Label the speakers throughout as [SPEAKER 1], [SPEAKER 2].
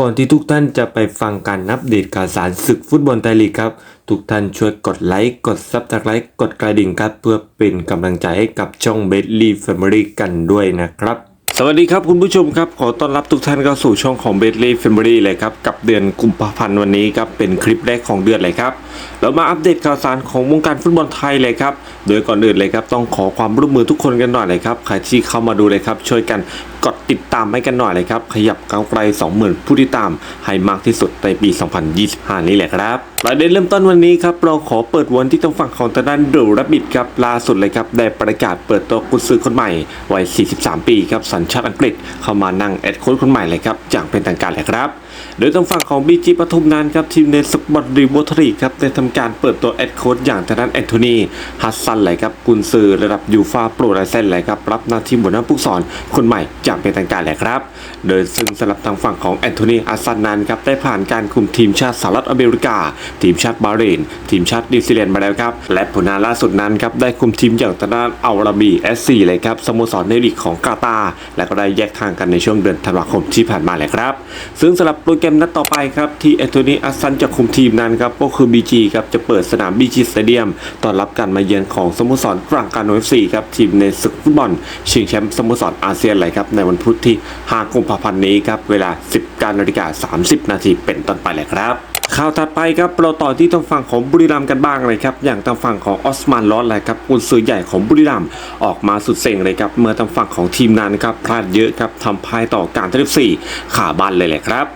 [SPEAKER 1] ก่อนที่ทุกท่านจะไปฟังการนับเดตข่าวสารศึกฟุตบอลไทยลีกครับ ทุกท่านช่วยกดไลค์ กดซับสไครต์กดกระดิ่งครับ เพื่อเป็นกำลังใจให้กับช่องเบสลี่แฟมิลี่กันด้วยนะครับ สวัสดีครับคุณผู้ชมครับ ขอต้อนรับทุกท่านเข้าสู่ช่องของเบสลี่แฟมิลี่เลยครับ กับเดือนกุมภาพันธ์วันนี้ครับ เป็นคลิปแรกของเดือนเลยครับ เรามาอัปเดตข่าวสารของวงการฟุตบอลไทยเลยครับ โดยก่อนอื่นเลยครับต้องขอความร่วมมือทุกคนกันหน่อยเลยครับ ใครที่เข้ามาดูเลยครับช่วยกัน กดติดตามให้กันหน่อยเลยครับ ขยับก้าวไกล 20,000 ผู้ติดตามให้มากที่สุดในปี 2025 นี้แหละครับประเด็นเริ่มต้นวันนี้ครับเราขอเปิดวันที่ต้องฝั่งของตะด้านดูรับบิดครับล่าสุดเลยครับได้ประกาศเปิดตัวกุญซือคนใหม่วัย 43 ปีครับสัญชาติอังกฤษเข้ามานั่งแอดโค้ชคนใหม่เลยครับอย่างเป็นทางการเลยครับ โดยทางฝั่งของบีจีปทุมนันครับทีมในสปอร์ตรีโวทรีครับได้ทำการเปิดตัวแอดโค้ชอย่างทางด้านแอนโทนีฮัสซันเลยครับกุนซือระดับยูฟาโปรไลเซนเลยครับรับหน้าที่หัวหน้าผู้สอนคนใหม่อย่างเป็นทางการเลยครับ โดยซึ่งสำหรับทางฝั่งของแอนโทนีฮัสซันนั้นครับได้ผ่านการคุมทีมชาติสหรัฐอเมริกา ทีมชาติบาเรน ทีมชาตินิวซีแลนด์มาแล้วครับและผลงานล่าสุดนั้นครับได้คุมทีมอย่างทางด้านอัลอาราบีเอสซีเลยครับสโมสรในลีกของกาตาร์และก็ได้แยกทางกันในช่วงเดือนธันวาคมที่ผ่านมาเลยครับ ซึ่งสำหรับโปรแกรมนัดต่อไปครับที่แอนโทนีอัสซันจะคุมทีมนั้นครับก็คือ BG ครับจะเปิดสนาม BG Stadium ต้อนรับการมาเยือนของสโมสรกลางการโอเอฟซีครับทีมในศึกฟุตบอล ชิงแชมป์สโมสรอาเซียนเลยครับในวันพุธที่ 5 กุมภาพันธ์นี้ครับเวลา 19นาฬิกา30 นาทีเป็นต้นไปเลยครับข่าวถัดไปครับเราต่อที่ทางฝั่งของบุรีรัมย์กันบ้างเลยครับอย่างทางฝั่งของออสมานลอสเลยครับกุนซือใหญ่ของบุรีรัมย์ออกมาสุดเซ็งเลยครับเมื่อทางฝั่งของทีมนั้นครับพลาดเยอะครับทำพายต่อการทีสี่ขาบันเลยแหละครับ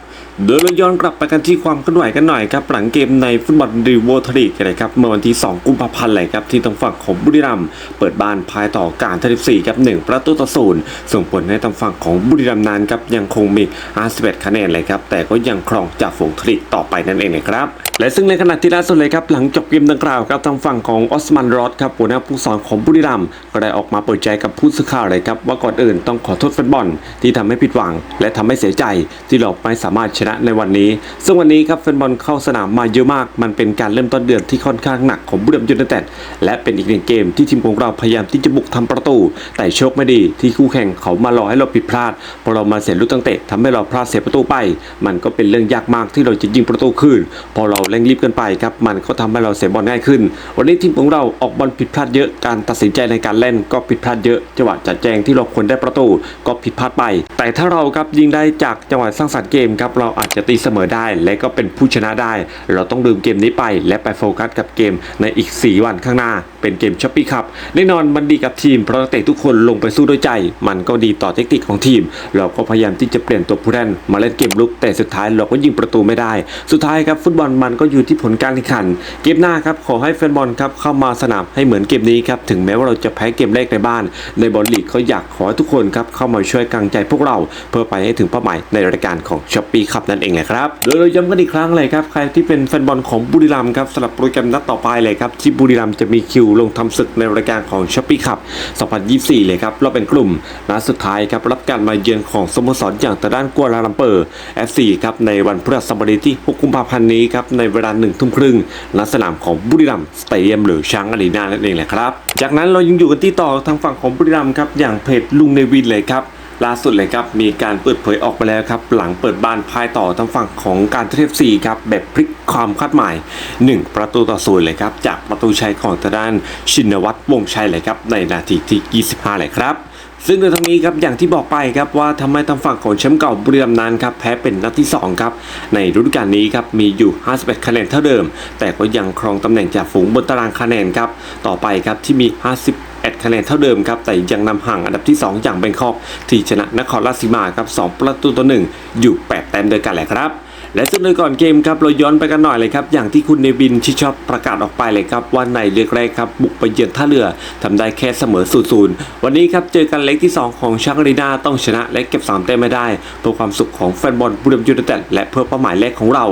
[SPEAKER 1] โดยเราย้อนกลับไปกันที่ความเคลื่อนไหวกันหน่อยครับ หลังเกมในฟุตบอลดีโวทรีกนะครับเมื่อวันที่ 2 กุมภาพันธ์เลยครับที่ทางฝั่งของบุรีรัมย์เปิดบ้านพายต่อการทีสี่ครับ1ประตูต่อศูนย์ส่งผลให้ทางฝั่งของบุรีรัมย์นั้นครับยังคงมี 51 คะแนนเลยครับแต่ก็ยังครองจากฝูงทรีกต่อไปนั่นเองนะครับและซึ่งในขณะที่ล่าสุดเลยครับหลังจบเกมดังกล่าวครับทางฝั่งของออสมันรอดครับหัวหน้าผู้สอนของบุรีรัมย์ก็ได้ออกมาเปิดใจกับผู้สื่อข่าวเลยครับว่าก่อนอื่นต้องขอโทษแฟนบอลที่ทำให้ผิดหวัง และทำให้เสียใจที่เราไม่สามารถชนะในวันนี้ ซึ่งวันนี้ครับแฟนบอลเข้าสนามมาเยอะมาก มันเป็นการเริ่มต้นเดือนที่ค่อนข้างหนักของบุรีรัมย์ยูไนเต็ดและเป็นอีกหนึ่งเกมที่ทีมของเราพยายามที่จะบุกทำประตู แต่โชคไม่ดีที่คู่แข่งเขามารอให้เราผิดพลาดพอเรามาเสียลูกตั้งเตะทำให้เราพลาดเสียประตูไป มันก็เป็นเรื่องยากมากที่เราจะยิงประตูคืนพอเราเร่งรีบกินไปครับมันก็ทำให้เราเสียบอลง่ายขึ้น วันนี้ทีมของเราออกบอลผิดพลาดเยอะการตัดสินใจในการเล่นก็ผิดพลาดเยอะจังหวะจัดแจงที่เราควรได้ประตูก็ผิดพลาดไป แต่ถ้าเราครับยิงได้จากจังหวะสร้างสรรค์เกมครับเราอาจจะตีเสมอได้ และก็เป็นผู้ชนะได้ เราต้องลืมเกมนี้ไป และไปโฟกัสกับเกมในอีก 4 วันข้างหน้า เป็นเกมช้อปปี้ครับแน่นอนมันดีกับทีมเพราะนักเตะทุกคนลงไปสู้ด้วยใจ มันก็ดีต่อเทคนิคของทีม เราก็พยายามที่จะเปลี่ยนตัวผู้เล่นมาเล่นเกมลุกแต่สุดท้ายเราก็ยิงประตูไม่ได้ สุดท้ายครับฟุตบอลมันก็อยู่ที่ผลการแข่งขัน เกมหน้าครับขอให้แฟนบอลครับเข้ามาสนามให้เหมือนเกมนี้ครับถึงแม้ว่าเราจะแพ้เกมแรกในบ้าน ในบอลลีกเขาอยากขอให้ทุกคนครับเข้ามาช่วยกำลังใจพวกเรา เพื่อไปให้ถึงเป้าหมายในรายการของช้อปปี้ครับนั่นเองแหละครับโดยเราย้ำกันอีกครั้งเลยครับใครที่เป็นแฟนบอลของบุรีรัมย์ครับสำหรับโปรแกรมนัดต่อไปเลยครับที่บุรีรัมย์จะมีคิวลงทำศึกในรายการของช้อปปี้คับ2024 เลยครับเรอบเป็นกลุ่มนัดสุดท้ายครับรับการมาเยือนของสโมสรอย่างตะด้านกัวลาลัมเปอร์ FC ครับในวันพฤหัสบดีที่ 6 กุมภาพันธ์นี้ครับในเวลา1ทุ่มครึ่งณสนามของบุรีรัมย์สเตเดียมหรือช้างอารีนานั่นเองแหละครับ จากนั้นเรายังอยู่กันที่ต่อทางฝั่งของบุรีรัมย์ครับอย่างเพจลุงเนวินเลยครับ ล่าสุดเลยครับมีการเปิดเผยออกมาแล้วครับ หลังเปิดบ้านพายต่อทางฝั่งของการเทฟซีครับแบบพลิกความคาดหมาย 1 ประตูต่อศูนย์เลยครับ จากประตูชัยของทางด้านชินวัตรวงชัยเลยครับ ในนาทีที่ 25 เลยครับซึ่งในทั้งนี้ครับอย่างที่บอกไปครับว่าทำให้ทางฝั่งของแชมป์เก่าบุรีรัมย์นั้นครับแพ้เป็นนัดที่2ครับในฤดูกาลนี้ครับมีอยู่ 51 คะแนนเท่าเดิม แต่ก็ยังครองตำแหน่งจากฝูงบนตารางคะแนนครับต่อไปครับที่มี 50 11 คะแนนเท่าเดิมครับ แต่ยังนำห่างอันดับที่ 2 อย่างเบงคอกที่ชนะนครราชสีมาครับ 2 ประตูต่อ1อยู่ 8 แต้มด้วยกันแหละครับ และซึ่งในก่อนเกมครับเราย้อนไปกันหน่อยเลยครับอย่างที่คุณเนวินชิชอบประกาศออกไปเลยครับว่าในเลือกแรกครับบุกไปเยือนท่าเรือทำได้แค่เสมอ0ูนย์วันนี้ครับเจอกันเล็กที่ 2 ของชักรีนาต้องชนะและเก็บ3แต้มไม่ได้ เพื่อความสุขของแฟนบอลบุรีรัมย์ยูไนเต็ดและเพื่อเป้าหมายแรกของเรา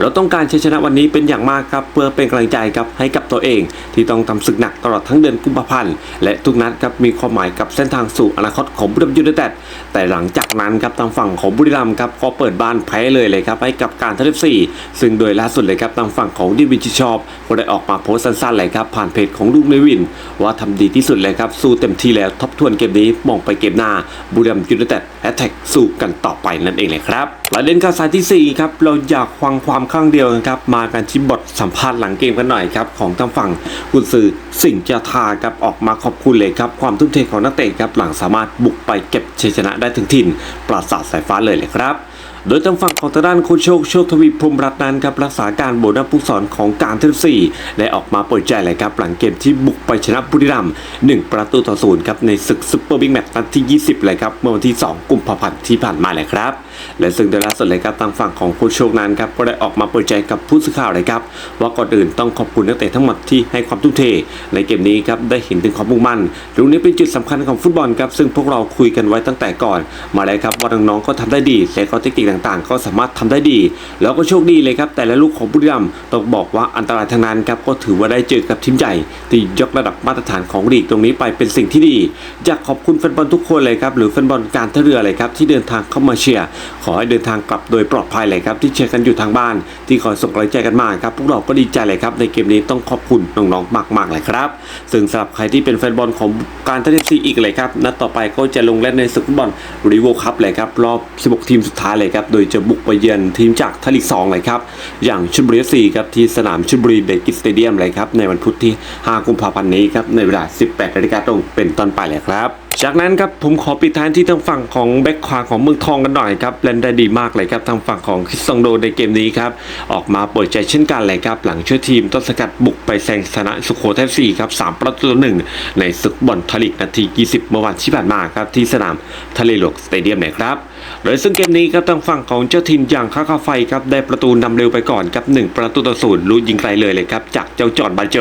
[SPEAKER 1] เราต้องการชัยชนะวันนี้เป็นอย่างมากครับเพื่อเป็นกำลังใจครับให้กับตัวเอง ที่ต้องทำศึกหนักตลอดทั้งเดือนกุมภาพันธ์และทุกนัดครับมีความหมายกับเส้นทางสู่อนาคตของบุรีรัมย์ยูไนเต็ดแต่หลังจากนั้นครับทางฝั่งของบุรีรัมย์ครับก็เปิดบ้านแพ้เลยเลยครับให้กับการทัพสี่ซึ่งโดยล่าสุดเลยครับทางฝั่งของดิวินชิชอบก็ได้ออกมาโพสต์สั้นๆเลยครับผ่านเพจของลุงเนวิน ว่าทำดีที่สุดเลยครับสู้เต็มที่แล้วทบทวนเกมนี้มองไปเกมหน้าบุรีรัมยูไนเต็ดแอตแทกสู้กันต่อไปนั่นเองเลยครับประเด็นข่าวสารที่สี่ครับ เราอยากฟังความข้างเดียวนะครับ มากันที่บทสัมภาษณ์หลังเกมกันหน่อยครับ ของทางฝั่งกุนซือสิงห์เจาทาครับออกมาขอบคุณเลยครับ ความทุ่มเทของนักเตะครับหลังสามารถบุกไปเก็บชัยชนะได้ถึงถิ่น ปราสาทสายฟ้าเลยเลยครับ โดยทางฝั่งของทางด้านค้ชโชคโชคทวีพรมรัตน์นั้นครับรักษาการโบนัสผู้สอนของการเทนซีได้ออกมาเปิดใจเลยครับหลังเกมที่บุกไปชนะบุรีรัมย์1ประตูต่อศูนย์ครับในศึกซุปเปอร์บิ๊กแมตช์นัดที่ 20 เลยครับเมื่อวันที่ 2 กุมภาพันธ์ที่ผ่านมาเลยครับและซึ่งโดยล่าสุดเลยครับทางฝั่งของค้ชโชคนั้นครับก็ได้ออกมาเปิดใจกับผู้สื่อข่าวเลยครับว่าก่อนอื่นต้องขอบคุณนักเตะทั้งหมดที่ให้ความทุ่มเท ในเกมนี้ครับได้เห็นถึงความมุ่งมั่นตรงนี้เป็นจุดสำคัญของฟุตบอลครับซึ่งพวกเราคุยกันไว้ตั้งแต่ก่อน มาเลยครับว่าน้องๆก็ทำได้ดีและก็เทคนิคต่างๆ ก็สามารถทำได้ดี แล้วก็โชคดีเลยครับ แต่ละลูกของบุรีรัมย์ต้องบอกว่าอันตรายทางนั้นครับก็ถือว่าได้เจอกับทีมใหญ่ที่ยกระดับมาตรฐานของลีกตรงนี้ไปเป็นสิ่งที่ดีอยากขอบคุณแฟนบอลทุกคนเลยครับหรือแฟนบอลการท่าเรือเลยครับที่เดินทางเข้ามาเชียร์ขอให้เดินทางกลับโดยปลอดภัยเลยครับที่เชียร์กันอยู่ทางบ้าน ที่คอยส่งกำลังใจกันมาครับพวกเราก็ดีใจเลยครับในเกมนี้ต้องขอบคุณน้องๆมากๆเลยครับ ซึ่งสำหรับใครที่เป็นแฟนบอลของการท่าเรือซีอีกเลยครับนัดต่อไปก็จะลงเล่นในศึกฟุตบอลรีโวคัพเลยครับรอบ 16 ทีมสุดท้ายเลยครับโดยจะบุกไปเยือนทีมจากทลีก2เลยครับอย่างชุบุรีสีครับที่สนามชุบุรีเบกิสเตเดียมเลยครับในวันพุธที่ 5 กุมภาพันธ์นี้ครับในเวลา 18นาฬิกาตรงเป็นต้นไปเลยครับ จากนั้นครับผมขอปิดท้ายที่ทางฝั่งของแบ็คขวาของเมืองทองกันหน่อยครับเล่นได้ดีมากเลยครับทางฝั่งของคิสซองโดในเกมนี้ครับออกมาเปิดใจเช่นกันเลยครับหลังช่วยทีมต้นสกัดบุกไปแซงชนะสุโขทัย4ครับ3ประตูต่อหนึ่งในศึกบอลทลีกนาที 20 เมื่อวันที่ผ่านมาครับที่สนามทะเลหลวงสเตเดียมนะครับโดยซึ่งเกมนี้ครับทางฝั่งของเจ้าทีมอย่างข้าข้าไฟครับได้ประตูนำเร็วไปก่อนครับ1ประตูต่อศูนย์รู้ยิงไกลเลยเลยครับจากเจ้าจอร์นบาโจ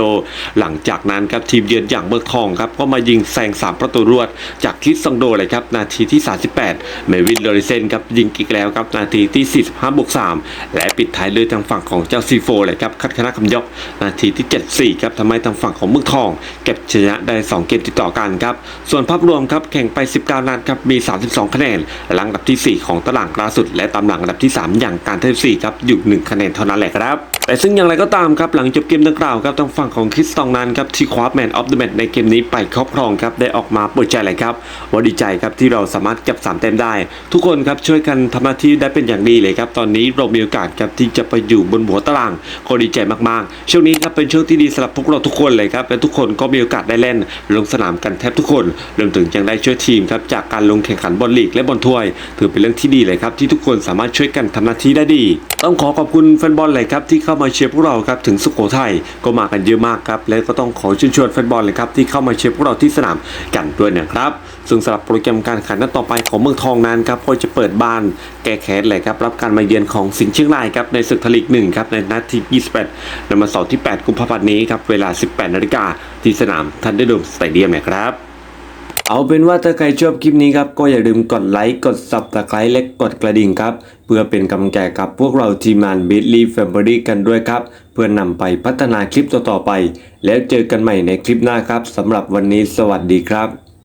[SPEAKER 1] หลังจากนั้นครับทีมเยือนอย่างเมืองทองครับก็มายิงแซง3ประตูรวดจากคิสซองโดเลยครับนาทีที่ 38 เมวินโลริเซนครับยิงอีกแล้วครับนาทีที่ 45บวก3และปิดท้ายเลยทางฝั่งของเจ้าซีโฟเลยครับคัดคณะคำยกนาทีที่ 74ครับทำให้ทางฝั่งของเมืองทอง เก็บชนะได้ 2 เกมติดต่อกันครับส่วนภาพรวมครับแข่งไป 19นัดครับมี 32 คะแนนหลังอันดับที่ 4 ของตารางล่าสุด และตามหลังอันดับที่ 3 อย่างการเทพซีครับอยู่ 1 คะแนนเท่านั้นแหละครับแต่ซึ่งอย่างไรก็ตามครับหลังจบเกมดังกล่าวครับทางฝั่งของคริสตองนั้นครับที่คว้าแมนออฟเดอะแมตช์ในเกมนี้ไปครอบครองครับได้ออกมาเปิดใจเลยครับว่าดีใจครับที่เราสามารถเก็บ3แต้มได้ ทุกคนครับช่วยกันทำหน้าที่ได้เป็นอย่างดีเลยครับตอนนี้เรามีโอกาสครับที่จะไปอยู่บนหัวตารางก็ดีใจมากๆช่วงนี้ครับเป็นช่วงที่ดีสำหรับพวกเราทุกคนเลยครับและทุกคนก็มีโอกาสได้เล่น ลงสนามกันแทบทุกคนรวมถึงยังได้ช่วยทีมครับจากการลงแข่งขันบอลลีกและบอลถ้วย ถือเป็นเรื่องที่ดีเลยครับที่ทุกคนสามารถช่วยกันทำหน้าที่ได้ดี ต้องขอขอบคุณแฟนบอลเลยครับที่เข้าามาเชียร์พวกเราครับถึงสุโขทัยก็มากันเยอะมากครับและก็ต้องขอเชิญชวนแฟนบอลเลยครับที่เข้ามาเชียร์พวกเราที่สนามกันด้วยนะครับซึ่งสำหรับโปรแกรมการแข่งขันนัดต่อไปของเมืองทองนั้นครับก็จะเปิดบ้านแก้แค้นเลยครับรับการมาเยือนของสิงห์เชียงรายครับในศึกทลีกหนึ่งครับในนัดที่ 28ในวันเสาร์ที่ 8 กุมภาพันธ์นี้ครับเวลา 18นาฬิกาที่สนามทันเดอร์โดมสเตเดียมนะครับ เอาเป็นว่าถ้าใครชอบคลิปนี้ครับ ก็อย่าลืมกดไลค์ กด s u b สไครต์และกดกระดิ่งครับ เพื่อเป็นกำลังใจกับพวกเราทีมงานบิทลีแฟมบรี่กันด้วยครับ เพื่อนนำไปพัฒนาคลิปต่อๆไป แล้วเจอกันใหม่ในคลิปหน้าครับสำหรับวันนี้สวัสดีครับ